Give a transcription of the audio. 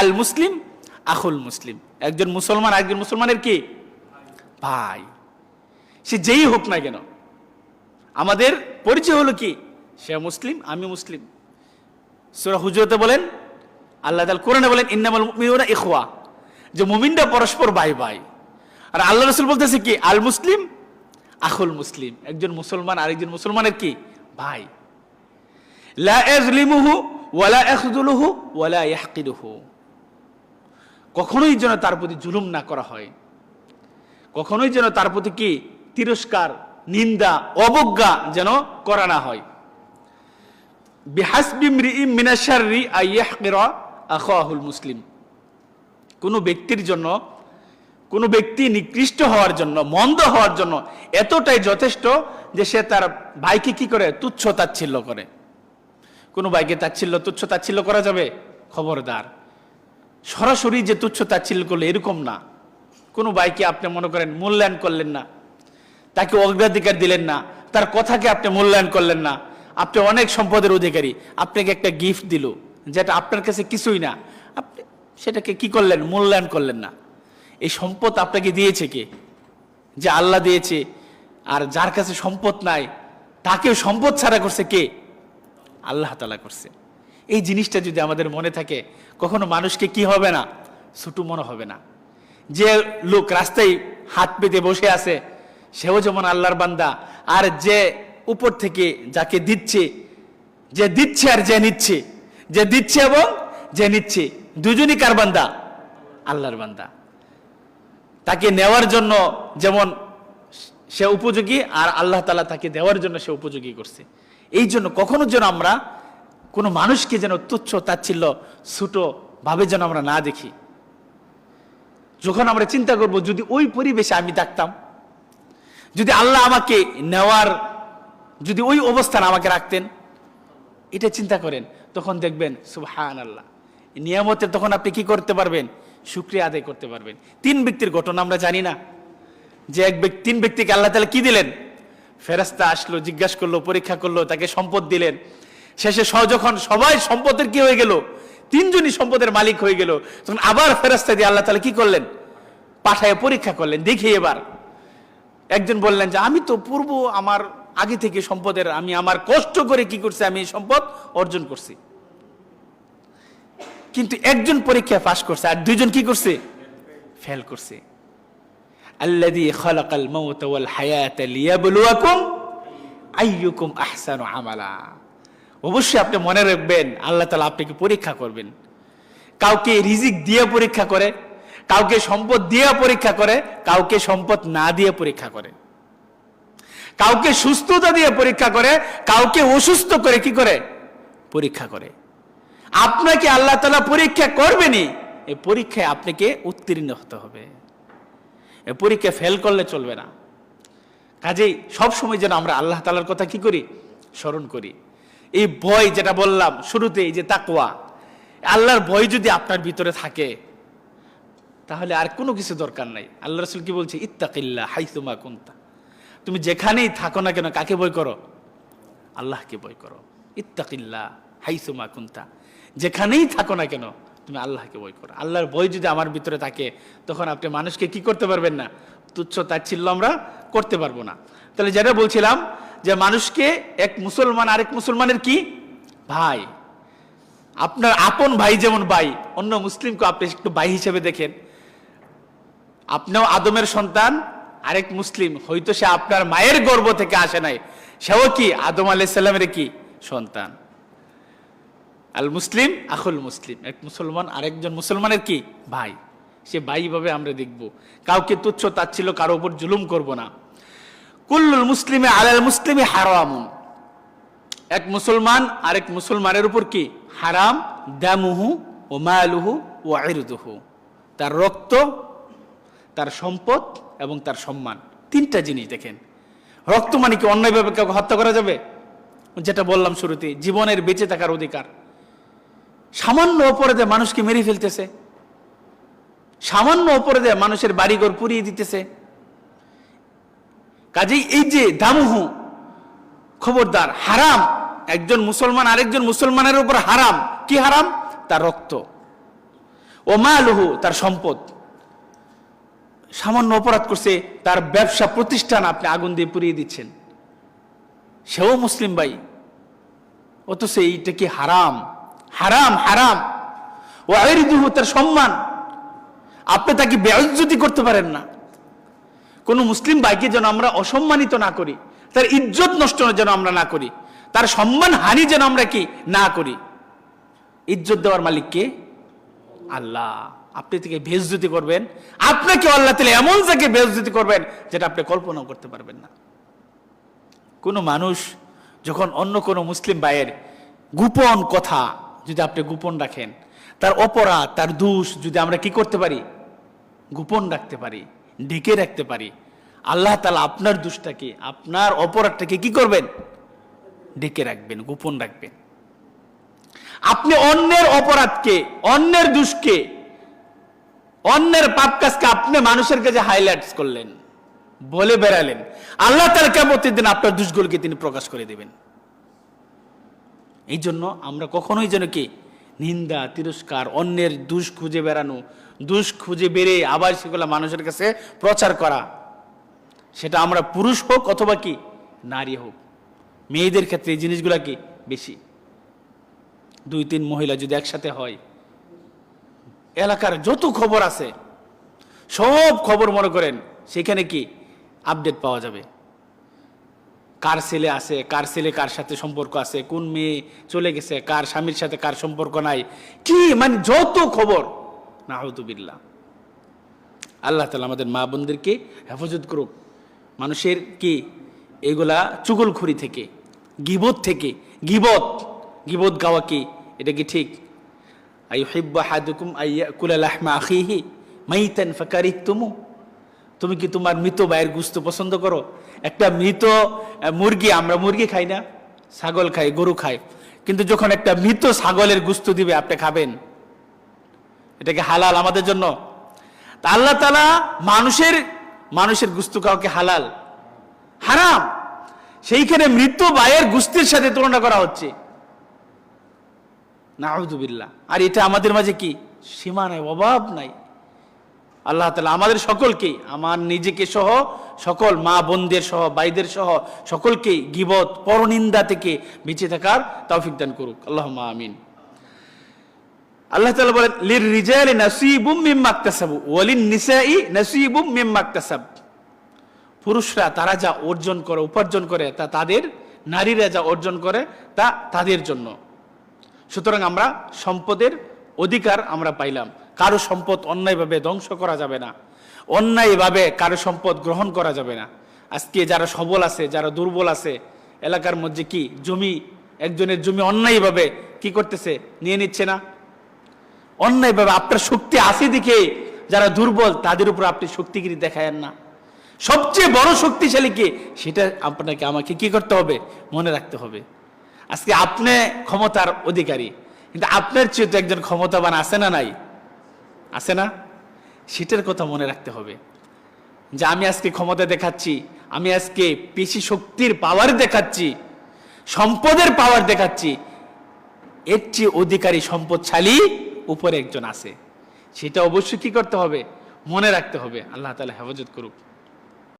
আল মুসলিম আখুল মুসলিম। একজন মুসলমান একজন মুসলমানের কি? ভাই। সে যেই হোক না কেন। আমাদের পরিচয় হলো কি? সে মুসলিম, আমি মুসলিম। সুরা হুজরতে বলেন, আল্লাহ তাল কোরআনে বলেন, ইন্নামাল মুমিনুনা ইখওয়া। যে মুমিনরা পরস্পর ভাই ভাই। আর আল্লাহ রসুল বলতেছে কি? আল মুসলিম আখুল মুসলিম। একজন মুসলমান, আরেকজন মুসলমানের কি? ভাই। লা ইয়াজলিমুহু ওয়ালা ইয়াখযুলুহু ওয়ালা ইয়াহকিরুহু কখনোই যেন তার প্রতি জুলুম না করা হয়। কখনোই যেন তার প্রতি কি তিরস্কার, নিন্দা, অবজ্ঞা যেন করা না হয়। মুসলিম। কোনো ব্যক্তির জন্য, কোনো ব্যক্তি নিকৃষ্ট হওয়ার জন্য, মন্দ হওয়ার জন্য এতটাই যথেষ্ট যে সে তার ভাইকে কি করে? তুচ্ছ তাচ্ছিল্য করে। কোনো ভাইকে তাচ্ছিল্য, তুচ্ছ তাচ্ছিল্য করা যাবে? খবরদার। সরাসরি যে তুচ্ছ তাচ্ছিল্য করলে, এরকম না। কোনো বাইকে আপনি মনে করেন মূল্যায়ন করলেন না, তাকে অগ্রাধিকার দিলেন না, তার কথাকে আপনি মূল্যায়ন করলেন না। আপনি অনেক সম্পদের অধিকারী, আপনাকে একটা গিফট দিল, যেটা আপনার কাছে কিছুই না। আপনি সেটাকে কি করলেন? মূল্যায়ন করলেন না। এই সম্পদ আপনাকে দিয়েছে কে? যে আল্লাহ দিয়েছে, আর যার কাছে সম্পদ নাই, তাকেও সম্পদ ছাড়া করছে কে? আল্লাহ তালা করছে। এই জিনিসটা যদি আমাদের মনে থাকে, কখনো মানুষকে কি হবে না? ছুটু মনে হবে না। যে লোক রাস্তায় হাত পেতে বসে আছে, সেও যেমন আল্লাহর বান্দা, আর যে উপর থেকে যাকে দিচ্ছে, যে দিচ্ছে আর যে নিচ্ছে, যে দিচ্ছে এবং যে নিচ্ছে, দুজনই কার বান্দা? আল্লাহর বান্দা। তাকে নেওয়ার জন্য যেমন সে উপযোগী, আর আল্লাহ তালা তাকে দেওয়ার জন্য সে উপযোগী করছে। এই জন্য কখনো যেন আমরা কোনো মানুষকে যেন তুচ্ছ তাচ্ছিল্য ছোটো ভাবে যেন আমরা না দেখি। যখন আমরা চিন্তা করব, যদি ওই পরিবেশে আমি থাকতাম, যদি আল্লাহ আমাকে নেওয়ার, যদি ওই অবস্থান আমাকে রাখতেন, এটা চিন্তা করেন, তখন দেখবেন সুবহান আল্লাহ নিয়ামতে তখন আপনি কি করতে পারবেন? শুক্রিয়া আদায় করতে পারবেন। তিন ব্যক্তির ঘটনা আমরা জানি না। যে এক ব্যক্তি, তিন ব্যক্তিকে আল্লাহ তালা কি দিলেন? ফেরাস্তা আসলো, জিজ্ঞাসা করল, পরীক্ষা করল, তাকে সম্পদ দিলেন। শেষে যখন সবাই সম্পদের কি হয়ে গেল? তিনজনই সম্পদের মালিক হয়ে গেল। তখন আবার ফেরাস্তা দিয়ে আল্লাহ তালা কি করলেন? পাঠায় পরীক্ষা করলেন। দেখি এবার। একজন বললেন যে, আমি তো পূর্ব আমার আগে থেকে সম্পদের, আমি আমার কষ্ট করে কি করছি? আমি সম্পদ অর্জন করছি। কিন্তু একজন পরীক্ষায় পাশ করছে আর দুইজন কি করছে? ফেল করছে। আহসানু আমালা। অবশ্যই আপনি মনে রাখবেন, আল্লাহ তাআলা আপনাকে পরীক্ষা করবেন। কাউকে রিজিক দিয়ে পরীক্ষা করে, কাউকে সম্পদ দিয়ে পরীক্ষা করে, কাউকে সম্পদ না দিয়ে পরীক্ষা করে। কাউকে সুস্থতা দিয়ে পরীক্ষা করে, কাউকে অসুস্থ করে কি করে? পরীক্ষা করে। আপনাকে আল্লাহ তালা পরীক্ষা করবেনই এই পরীক্ষায় আপনাকে উত্তীর্ণ হতে হবে। এ পরীক্ষা ফেল করলে চলবে না। কাজেই সবসময় যেন আমরা আল্লাহ তালার কথা কি করি? স্মরণ করি। এই ভয় যেটা বললাম শুরুতে এই যে তাকওয়া, আল্লাহর ভয় যদি আপনার ভিতরে থাকে, তাহলে আর কোনো কিছু দরকার নাই। আল্লাহ রসুল কি বলছে? ইত্তাকিল্লা হাইতুমা কুন্তা। তুমি যেখানেই থাকো না কেন, কাকে বই করো? আল্লাহকে বই করো। ইত্তাকিল্লা হাইসুমা কুন্তা। যেখানেই থাকো না কেন, তুমি আল্লাহকে বই করো। আল্লাহর বই যদি আমার ভিতরে থাকে, তখন আপনি মানুষকে কি করতে পারবেন না? তুচ্ছ তাচ্ছিল্য আমরা করতে পারব না। তাহলে যেটা বলছিলাম যে মানুষকে এক মুসলমান আরেক মুসলমানের কি? ভাই। আপনার আপন ভাই যেমন ভাই, অন্য মুসলিমকে আপনি একটু ভাই হিসেবে দেখেন। আপনিও আদমের সন্তান, আরেক মুসলিম, হয়তো সে আপনার মায়ের গর্ভ থেকে আসে নাই। সেও কি? আদম আলাইসাল্লামের কি? সন্তান। আল মুসলিম, আখুল মুসলিম। এক মুসলমান, আরেকজন মুসলমানের কি? ভাই। সে ভাই ভাবে আমরা দেখব। কাউকে তুচ্ছ তাচ্ছিল কারও উপর জুলুম করব না। কুল্লুল মুসলিমে আলাল মুসলিমে হারামুন। এক মুসলমান আরেক মুসলমানের উপর কি? হারাম, দামুহু ও মায়ালুহু ও আইরুদুহু তার রক্ত, তার সম্পদ এবং তার সম্মান। তিনটা জিনিস দেখেন। রক্ত মানে কি? অন্যায়ভাবে কাউকে হত্যা করা যাবে? যেটা বললাম শুরুতে, জীবনের বেঁচে থাকার অধিকার। সামান্য অপরাধে মানুষকে মেরে ফেলতেছে। সামান্য অপরাধে মানুষের বাড়িঘর পুড়িয়ে দিতেছে। কাজেই এই যে দামুহু, খবরদার, হারাম, একজন মুসলমান আরেকজন মুসলমানের উপর হারাম। কি হারাম? তার রক্ত। ও মালুহু, তার সম্পদ। সামান্য অপরাধ করছে, তার ব্যবসা প্রতিষ্ঠান আপনি আগুন দিয়ে পুড়িয়ে দিচ্ছেন। সেও মুসলিম ভাই। অথচ এইটা কি হারাম? হারাম হারাম। ও আইরিদুহু তার সম্মান। আপনি তাকে বেয়জ্জতি করতে পারেন না। কোন মুসলিম ভাইকে যেন আমরা অসম্মানিত না করি, তার ইজ্জত নষ্ট যেন আমরা না করি, তার সম্মান হানি যেন আমরা কি না করি। ইজ্জত দেওয়ার মালিককে আল্লাহ। আপনি থেকে বেজুতি করবেন। আপনাকে আল্লাহ তাহলে এমন জায়গায় বেজুতি করবেন যেটা আপনি কল্পনাও করতে পারবেন না। কোনো মানুষ যখন অন্য কোনো মুসলিম ভাইয়ের গোপন কথা যদি আপনি গোপন রাখেন, তার অপরাধ, তার দোষ যদি আমরা কি করতে পারি? গোপন রাখতে পারি। ঢেকে রাখতে পারি। আল্লাহ তালা আপনার দোষটাকে, আপনার অপরাধটাকে কি করবেন? ঢেকে রাখবেন, গোপন রাখবেন। আপনি অন্যের অপরাধকে, অন্যের দোষকে, অন্যের পাপ কাজকে আপনি মানুষের কাছে হাইলাইটস করলেন, বলে বেড়ালেন। আল্লাহ তার কেমতের দিন আপনার দুষ্গুলোকে তিনি প্রকাশ করে দেবেন। এই জন্য আমরা কখনোই যেন কি, নিন্দা, তিরস্কার, অন্যের দুষ খুঁজে বেড়ানো দুষ খুঁজে বেড়ে আবার সেগুলো মানুষের কাছে প্রচার করা। সেটা আমরা পুরুষ হোক অথবা কি, নারী হোক। মেয়েদের ক্ষেত্রে এই জিনিসগুলা কি বেশি? দুই, তিন মহিলা যদি একসাথে হয়, এলাকার যত খবর আছে, সব খবর মনে করেন, সেখানে কি আপডেট পাওয়া যাবে? কার ছেলে আছে, কার ছেলে কার সাথে সম্পর্ক আছে, কোন মেয়ে চলে গেছে, কার স্বামীর সাথে কার সম্পর্ক নাই, কি? মানে যত খবর। নাহতুবিল্লা আল্লাহ তালা আমাদের মা বোনদেরকে হেফাজত করুক। মানুষের কি এগুলা চুগলখড়ি থেকে, গিবত থেকে, গিবত গিবত গাওয়া কি? এটা কি ঠিক? আইহিব্বা হাদুকুম আইয়াকুলা লাহমা আখিহি মাইতান ফাকারিহতুমু। তুমি কি তোমার মৃত ভাইয়ের গুস্ত পছন্দ করো? একটা মৃত মুরগি, আমরা মুরগি খাই না, ছাগল খাই, গরু খাই কিন্তু যখন একটা মৃত ছাগলের গুস্ত দিবে, আপনি খাবেন। এটাকে হালাল আমাদের জন্য। তা আল্লাহ তালা মানুষের মানুষের গুস্ত কাউকে হালাল? হারাম। সেইখানে মৃত ভাইয়ের গুস্তির সাথে তুলনা করা হচ্ছে। নাউদুবিল্লাহ আর এটা আমাদের মাঝে কি? সীমা নাই অভাব নাই। আল্লাহ তালা আমাদের সকলকেই আমার নিজেকে সহ সকল মা বোনদের সহ, ভাইদের সহ সকলকেই গিবত, পরনিন্দা থেকে বেঁচে থাকার তৌফিক দান করুক। আল্লাহ আমিন। আল্লাহ তাআলা বলেন লির রিজালি নাসিবুম মিম্মা ইকতাসাবু ওয়ালিন নিসাই নাসিবুম মিম্মা ইকতাসাব পুরুষরা তারা যা অর্জন করে, উপার্জন করে, তা তাদের, নারীরা যা অর্জন করে, তা তাদের জন্য। সুতরাং আমরা সম্পদের অধিকার আমরা পাইলাম। কারও সম্পদ অন্যায়ভাবে ধ্বংস করা যাবে না। অন্যায়ভাবে কারও সম্পদ গ্রহণ করা যাবে না। আজকে যারা সবল আছে, যারা দুর্বল আছে, এলাকার মধ্যে কি জমি, একজনের জমি অন্যায়ভাবে কি করতেছে, নিয়ে নিচ্ছে না? অন্যায়ভাবে আপনার শক্তি আছে দিকে যারা দুর্বল, তাদের উপর আপনি শক্তিগিরি দেখায়েন না। সবচেয়ে বড় শক্তিশালী কে? সেটা আপনাকে, আমাকে কি করতে হবে? মনে রাখতে হবে। আজকে আপনি ক্ষমতার অধিকারী, কিন্তু আপনার চেয়ে তো একজন ক্ষমতাবান আছে না নাই? আছে না? সেটার কথা মনে রাখতে হবে। যে আমি আজকে ক্ষমতা দেখাচ্ছি, আমি আজকে পেশি শক্তির পাওয়ার দেখাচ্ছি, সম্পদের পাওয়ার দেখাচ্ছি, এর চেয়ে অধিকারী, সম্পদশালী উপরে একজন আছে। সেটা অবশ্যই কি করতে হবে? মনে রাখতে হবে। আল্লাহ তালা হেফাজত করুক।